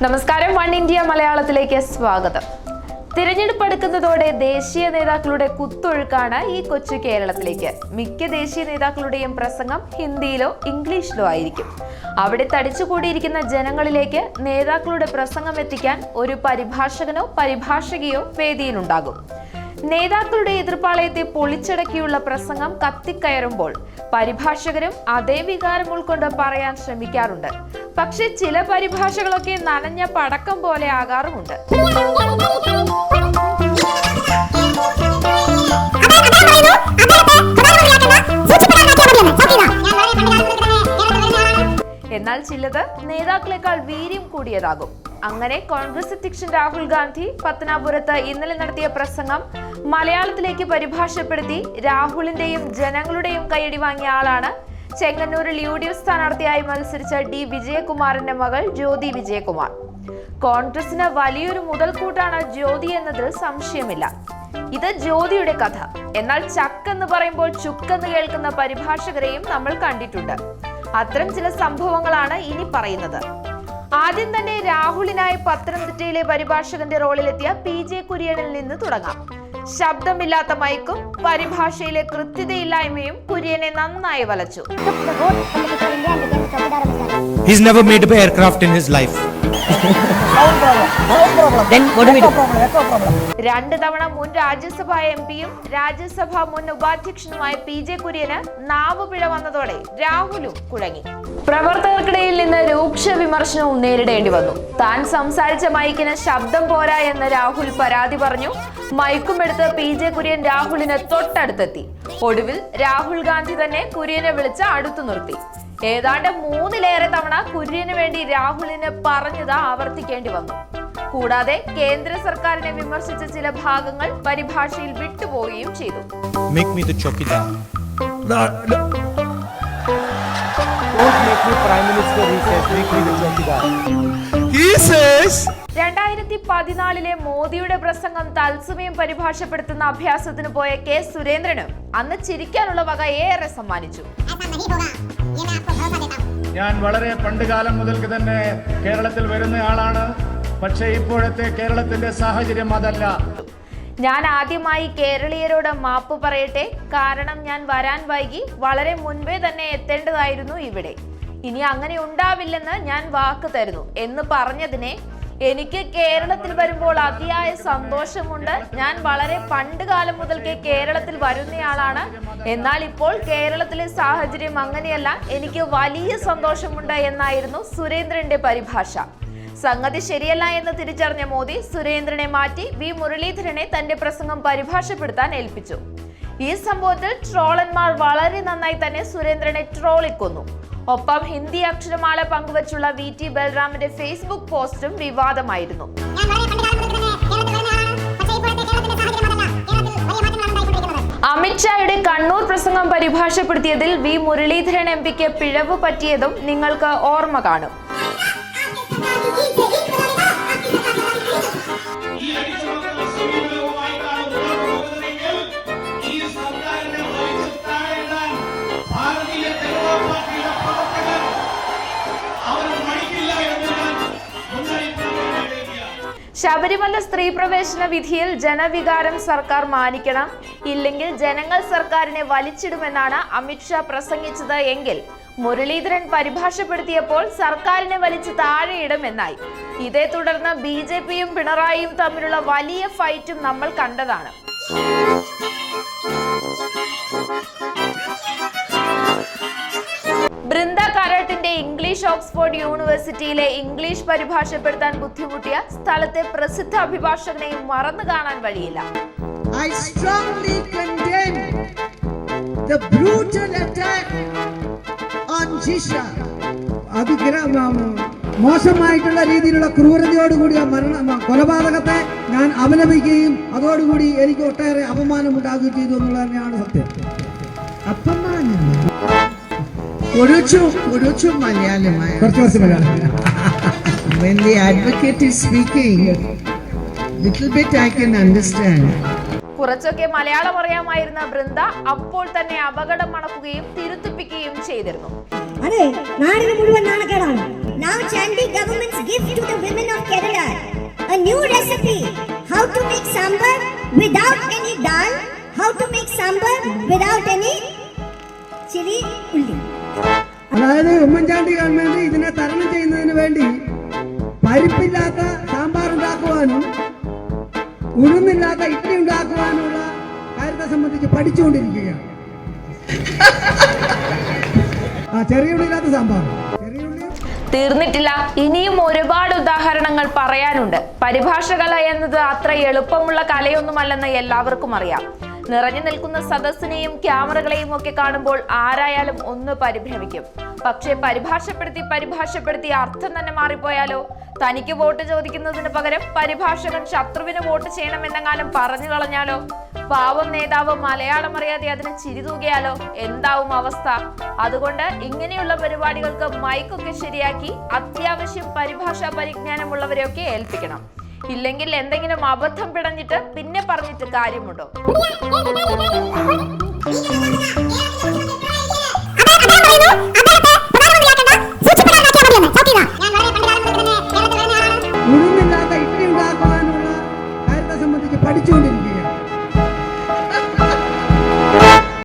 നമസ്കാരം. One India മലയാളത്തിലേക്ക് സ്വാഗതം. തിരഞ്ഞെടുപ്പ് അടുക്കുന്നതോടെ ദേശീയ നേതാക്കളുടെ കുത്തൊഴുക്കാണ് ഈ കൊച്ചു കേരളത്തിലേക്ക്. മിക്ക ദേശീയ നേതാക്കളുടെയും പ്രസംഗം ഹിന്ദിയിലോ ഇംഗ്ലീഷിലോ ആയിരിക്കും. അവിടെ തടിച്ചുകൂടിയിരിക്കുന്ന ജനങ്ങളിലേക്ക് നേതാക്കളുടെ പ്രസംഗം എത്തിക്കാൻ ഒരു പരിഭാഷകനോ പരിഭാഷകയോ വേദിയിലുണ്ടാകും. നേതാക്കളുടെ എതിർപ്പാളയത്തെ പൊളിച്ചടക്കിയുള്ള പ്രസംഗം കത്തിക്കയറുമ്പോൾ പരിഭാഷകരും അതേ വികാരം ഉൾക്കൊണ്ട് പറയാൻ ശ്രമിക്കാറുണ്ട്. പക്ഷെ ചില പരിഭാഷകളൊക്കെ നനഞ്ഞ പടക്കം പോലെ ആകാറുമുണ്ട്. എന്നാൽ ചിലത് നേതാക്കളെക്കാൾ വീര്യം കൂടിയതാകും. അങ്ങനെ കോൺഗ്രസ് അധ്യക്ഷൻ രാഹുൽ ഗാന്ധി പത്തനാപുരത്ത് ഇന്നലെ നടത്തിയ പ്രസംഗം മലയാളത്തിലേക്ക് പരിഭാഷപ്പെടുത്തി രാഹുലിന്റെയും ജനങ്ങളുടെയും കൈയടി വാങ്ങിയ ആളാണ് ചെങ്ങന്നൂരിൽ യു ഡി എഫ് സ്ഥാനാർത്ഥിയായി മത്സരിച്ച ഡി വിജയകുമാറിന്റെ മകൾ ജ്യോതി വിജയകുമാർ. കോൺഗ്രസിന് വലിയൊരു മുതൽക്കൂട്ടാണ് ജ്യോതി എന്നതിൽ സംശയമില്ല. ഇത് ജ്യോതിയുടെ കഥ. എന്നാൽ ചക്ക് എന്ന് പറയുമ്പോൾ ചുക്കെന്ന് കേൾക്കുന്ന പരിഭാഷകരെയും നമ്മൾ കണ്ടിട്ടുണ്ട്. അത്തരം ചില സംഭവങ്ങളാണ് ഇനി പറയുന്നത്. ആദ്യം തന്നെ രാഹുലിനായി പത്തനംതിട്ടയിലെ പരിഭാഷകന്റെ റോളിലെത്തിയ പി ജെ കുര്യനിൽ നിന്ന് തുടങ്ങാം. ശബ്ദമില്ലാത്ത മൈക്കും പരിഭാഷയിലെ കൃത്യതയില്ലായ്മയും കുര്യനെ നന്നായി വലച്ചു He's never made up an aircraft in his life. Then what do we do? രണ്ട് തവണ മുൻ രാജ്യസഭാ എം പിയും രാജ്യസഭാ മുൻ ഉപാധ്യക്ഷനുമായ പി ജെ കുര്യന് നാവുപിഴ വന്നതോടെ രാഹുലും കുഴങ്ങി പ്രവർത്തകർക്കിടയിൽ നിന്ന് രൂക്ഷ വിമർശനവും നേരിടേണ്ടി വന്നു താൻ സംസാരിച്ച മൈക്കിന് ശബ്ദം പോരാ എന്ന് രാഹുൽ പരാതി പറഞ്ഞു മൈക്കും എടുത്ത് പി ജെ കുര്യൻ രാഹുലിന് തൊട്ടടുത്തെത്തി ഒടുവിൽ രാഹുൽ ഗാന്ധി തന്നെ കുര്യനെ വിളിച്ച് അടുത്തു നിർത്തി ഏതാണ്ട് മൂന്നിലേറെ തവണ കുര്യന് വേണ്ടി രാഹുലിന് പറഞ്ഞത് ആവർത്തിക്കേണ്ടി വന്നു കൂടാതെ കേന്ദ്ര സർക്കാരിനെ വിമർശിച്ച ചില ഭാഗങ്ങൾ പരിഭാഷയിൽ വിട്ടുപോവുകയും ചെയ്തു Make me the chokidar. Don't make me prime minister, he says. Make me the chokidar. He says. രണ്ടായിരത്തി പതിനാലിലെ മോദിയുടെ പ്രസംഗം തത്സമയം പരിഭാഷപ്പെടുത്തുന്ന അഭ്യാസത്തിന് പോയ കെ സുരേന്ദ്രനും അന്ന് ചിരിക്കാനുള്ള വക ഏറെ സമ്മാനിച്ചു. ഞാൻ വളരെ പണ്ട് കാലം മുതൽക്ക് തന്നെ കേരളത്തിൽ വരുന്ന ആളാണ് പക്ഷേ ഇപ്പോഴത്തെ കേരളത്തിന്റെ സാഹചര്യം അതല്ല. ഞാൻ ആദ്യമായി കേരളീയരോട് മാപ്പ് പറയട്ടെ. കാരണം ഞാൻ വരാൻ വൈകി വളരെ മുൻപേ തന്നെ എത്തേണ്ടതായിരുന്നു ഇവിടെ. ഇനി അങ്ങനെ ഉണ്ടാവില്ലെന്ന് ഞാൻ വാക്ക് തരുന്നു എന്ന് പറഞ്ഞതിനെ എനിക്ക് കേരളത്തിൽ വരുമ്പോൾ അതിയായ സന്തോഷമുണ്ട്. ഞാൻ വളരെ പണ്ട് കാലം മുതൽക്കേ കേരളത്തിൽ വരുന്നയാളാണ്. എന്നാൽ ഇപ്പോൾ കേരളത്തിലെ സാഹചര്യം അങ്ങനെയല്ല. എനിക്ക് വലിയ സന്തോഷമുണ്ട് എന്നായിരുന്നു സുരേന്ദ്രന്റെ പരിഭാഷ. സംഗതി ശരിയല്ല എന്ന് തിരിച്ചറിഞ്ഞ മോദി സുരേന്ദ്രനെ മാറ്റി വി. മുരളീധരനെ തന്റെ പ്രസംഗം പരിഭാഷപ്പെടുത്താൻ ഏൽപ്പിച്ചു. ഈ സംഭവത്തിൽ ട്രോളന്മാർ വളരെ നന്നായി തന്നെ സുരേന്ദ്രനെ ട്രോളിക്കൊന്നു. ഒപ്പം ഹിന്ദി അക്ഷരമാല പങ്കുവച്ചുള്ള വി ടി ബൽറാമിന്റെ ഫേസ്ബുക്ക് പോസ്റ്റും വിവാദമായിരുന്നു. അമിത്ഷായുടെ കണ്ണൂർ പ്രസംഗം പരിഭാഷപ്പെടുത്തിയതിൽ വി മുരളീധരൻ എം പിക്ക് പിഴവ് പറ്റിയതും നിങ്ങൾക്ക് ഓർമ്മ കാണും. ശബരിമല സ്ത്രീ പ്രവേശന വിധിയിൽ ജനവികാരം സർക്കാർ മാനിക്കണം. ഇല്ലെങ്കിൽ ജനങ്ങൾ സർക്കാരിനെ വലിച്ചിടുമെന്നാണ് അമിത്ഷാ പ്രസംഗിച്ചത് എങ്കിൽ മുരളീധരൻ പരിഭാഷപ്പെടുത്തിയപ്പോൾ സർക്കാരിനെ വലിച്ച് താഴെയിടുമെന്നായി. ഇതേ തുടർന്ന് ബി ജെ പിയും പിണറായിയും തമ്മിലുള്ള വലിയ ഫൈറ്റും നമ്മൾ കണ്ടതാണ്. ബൃന്ദ കരട്ടിന്റെ ഇംഗ്ലീഷ് ഓക്സ്ഫോർഡ് യൂണിവേഴ്സിറ്റിയിലെ ഇംഗ്ലീഷ് പരിഭാഷപ്പെടുത്താൻ ബുദ്ധിമുട്ടിയ സ്ഥലത്തെ പ്രസിദ്ധ അഭിഭാഷകനെയും മറന്നു കാണാൻ വഴിയില്ല. മോശമായിട്ടുള്ള രീതിയിലുള്ള ക്രൂരതയോടുകൂടിയ മരണ കൊലപാതകത്തെ ഞാൻ അപലപിക്കുകയും അതോടുകൂടി എനിക്ക് ഒട്ടേറെ അപമാനം ഉണ്ടാകുകയും ചെയ്തു എന്നുള്ളത് തന്നെയാണ് സത്യം. അപമാനം കുറച്ചു കുറച്ചു മലയാളമായി കുറച്ച് കുറച്ച് Malayalam when the advocate is speaking little bit i can understand കുറച്ചൊക്കെ മലയാളം അറിയാമായിരുന്ന ബൃന്ദ അപ്പോൾ തന്നെ അപകടം മണക്കുകയും തിരുത്തിപ്പിക്കുകയും ചെയ്തിരുന്നു അതെ നാടിന് മുഴുവൻ നാണക്കേടാണ് Now Chandi government's gift to the women of Kerala. A new recipe. How to make sambar without any dal. How to make sambar without any. അതായത് ഉമ്മൻചാണ്ടി ഗവൺമെന്റ് ഇതിനെ തരണം ചെയ്യുന്നതിന് വേണ്ടി പരിപ്പില്ലാത്ത സാമ്പാർ ഉണ്ടാക്കുവാനും ഉഴുന്നില്ലാത്ത ഇഡ്ഡലി ഉണ്ടാക്കുവാനുള്ള കാര്യത്തെ സംബന്ധിച്ച് പഠിച്ചുകൊണ്ടിരിക്കുകയാണ്. ആ ചെറിയ ഉള്ളില്ലാത്ത സാമ്പാർ. തീർന്നിട്ടില്ല. ഇനിയും ഒരുപാട് ഉദാഹരണങ്ങൾ പറയാനുണ്ട്. പരിഭാഷ കല എന്നത് അത്ര എളുപ്പമുള്ള കലയൊന്നുമല്ലെന്ന് എല്ലാവർക്കും അറിയാം. നിറഞ്ഞു നിൽക്കുന്ന സദസ്സിനെയും ക്യാമറകളെയും ഒക്കെ കാണുമ്പോൾ ആരായാലും ഒന്ന് പരിഭ്രമിക്കും. പക്ഷേ പരിഭാഷപ്പെടുത്തി പരിഭാഷപ്പെടുത്തി അർത്ഥം തന്നെ മാറിപ്പോയാലോ? തനിക്ക് വോട്ട് ചോദിക്കുന്നതിന് പകരം പരിഭാഷകൻ ശത്രുവിന് വോട്ട് ചെയ്യണമെന്നെങ്ങാനും പറഞ്ഞു കളഞ്ഞാലോ? പാവം നേതാവ് മലയാളം അറിയാതെ അതിന് ചിരി തൂകിയാലോ? എന്താവും അവസ്ഥ? അതുകൊണ്ട് ഇങ്ങനെയുള്ള പരിപാടികൾക്ക് മൈക്കൊക്കെ ശരിയാക്കി അത്യാവശ്യം പരിഭാഷാ പരിജ്ഞാനമുള്ളവരെയൊക്കെ ഏൽപ്പിക്കണം. ഇല്ലെങ്കിൽ എന്തെങ്കിലും അബദ്ധം പിടഞ്ഞിട്ട് പിന്നെ പറഞ്ഞിട്ട് കാര്യമുണ്ടോ?